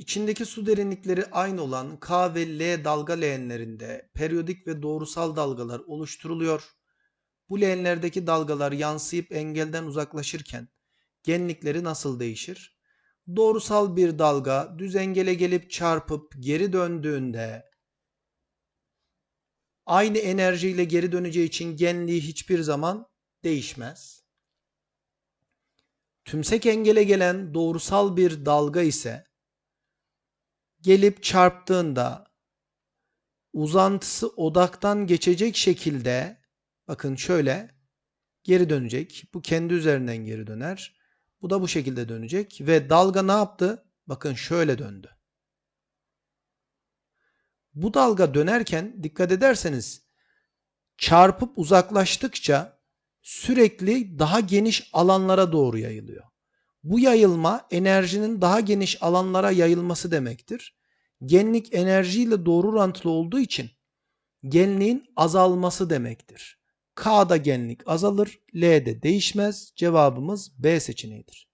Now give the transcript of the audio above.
İçindeki su derinlikleri aynı olan K ve L dalga leğenlerinde periyodik ve doğrusal dalgalar oluşturuluyor. Bu leğenlerdeki dalgalar yansıyıp engelden uzaklaşırken genlikleri nasıl değişir? Doğrusal bir dalga düz engele gelip çarpıp geri döndüğünde aynı enerjiyle geri döneceği için genliği hiçbir zaman değişmez. Tümsek engele gelen doğrusal bir dalga ise gelip çarptığında uzantısı odaktan geçecek şekilde bakın şöyle geri dönecek. Bu kendi üzerinden geri döner. Bu da bu şekilde dönecek ve dalga ne yaptı? Bakın şöyle döndü. Bu dalga dönerken dikkat ederseniz çarpıp uzaklaştıkça sürekli daha geniş alanlara doğru yayılıyor. Bu yayılma enerjinin daha geniş alanlara yayılması demektir. Genlik enerjiyle doğru orantılı olduğu için genliğin azalması demektir. K'da genlik azalır, L'de değişmez. Cevabımız B seçeneğidir.